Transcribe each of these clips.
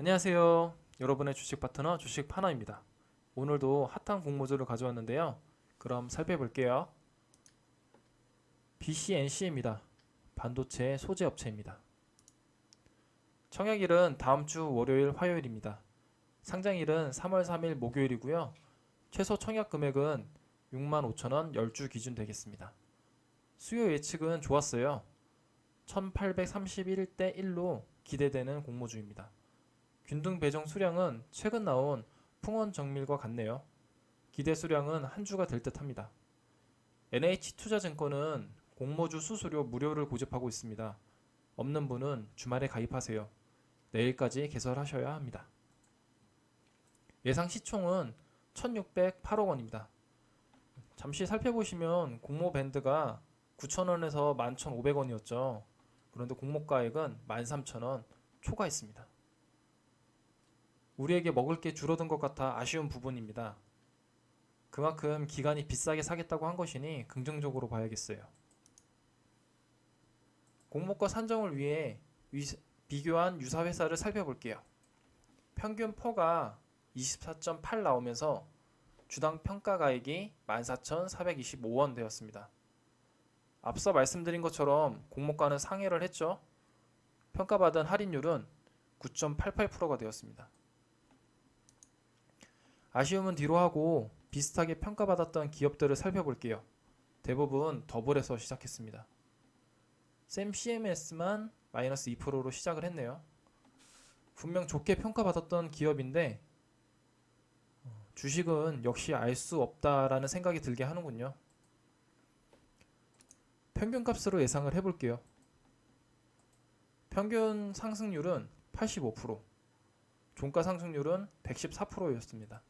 안녕하세요. 여러분의 주식 파트너 주식 파너입니다. 오늘도 핫한 공모주를 가져왔는데요. 그럼 살펴볼게요. BCNC입니다. 반도체 소재 업체입니다. 청약일은 다음 주 월요일 화요일입니다. 상장일은 3월 3일 목요일이고요. 최소 청약 금액은 65,000원 10주 기준 되겠습니다. 수요 예측은 좋았어요. 1831대 1로 기대되는 공모주입니다. 균등 배정 수량은 최근 나온 풍원 정밀과 같네요. 기대 수량은 한 주가 될 듯합니다. NH투자증권은 공모주 수수료 무료를 고집하고 있습니다. 없는 분은 주말에 가입하세요. 내일까지 개설하셔야 합니다. 예상 시총은 1,608억 원입니다. 잠시 살펴보시면 공모 밴드가 9,000원에서 11,500원이었죠. 그런데 공모가액은 13,000원 초과했습니다. 우리에게 먹을 게 줄어든 것 같아 아쉬운 부분입니다. 그만큼 기간이 비싸게 사겠다고 한 것이니 긍정적으로 봐야겠어요. 공모가 산정을 위해 위- 비교한 유사 회사를 살펴볼게요. 평균 퍼가 24.8 나오면서 주당 평가 가액이 14,425원 되었습니다. 앞서 말씀드린 것처럼 공모가는 상회를 했죠. 평가받은 할인율은 9.88%가 되었습니다. 아쉬움은 뒤로 하고 비슷하게 평가받았던 기업들을 살펴볼게요. 대부분 더블에서 시작했습니다. 샘 CMS만 마이너스 2%로 시작을 했네요. 분명 좋게 평가받았던 기업인데 어, 주식은 역시 알 수 없다라는 생각이 들게 하는군요. 평균 값으로 예상을 해볼게요. 평균 상승률은 85%, 종가 상승률은 114%였습니다.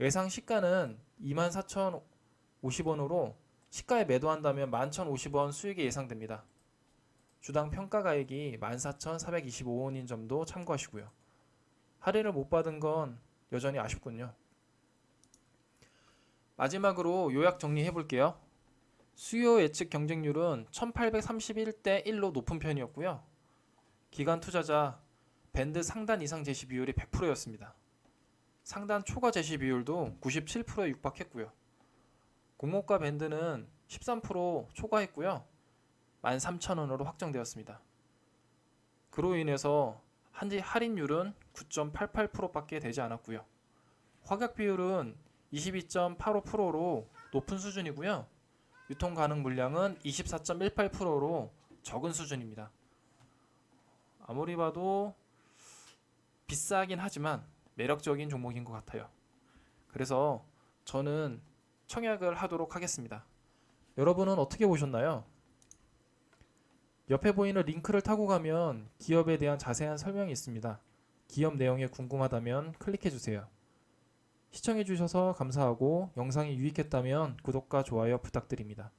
예상 시가는 24,050원으로 시가에 매도한다면 11,050원 수익이 예상됩니다. 주당 평가 가액이 14,425원인 점도 참고하시고요. 할인을 못 받은 건 여전히 아쉽군요. 마지막으로 요약 정리해 볼게요. 수요 예측 경쟁률은 1831대 1로 높은 편이었고요. 기관 투자자 밴드 상단 이상 제시 비율이 100%였습니다. 상단 초과 제시 비율도 97%에 육박했고요. 공모가 밴드는 13% 초과했고요. 13,000원으로 확정되었습니다. 그로 인해서 한지 할인율은 9.88%밖에 되지 않았고요. 확약 비율은 22.85%로 높은 수준이고요. 유통 가능 물량은 24.18%로 적은 수준입니다. 아무리 봐도 비싸긴 하지만 매력적인 종목인 것 같아요. 그래서 저는 청약을 하도록 하겠습니다. 여러분은 어떻게 보셨나요? 옆에 보이는 링크를 타고 가면 기업에 대한 자세한 설명이 있습니다. 기업 내용에 궁금하다면 클릭해 주세요. 시청해 주셔서 감사하고 영상이 유익했다면 구독과 좋아요 부탁드립니다.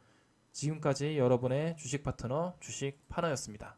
지금까지 여러분의 주식 파트너 주식 파너였습니다.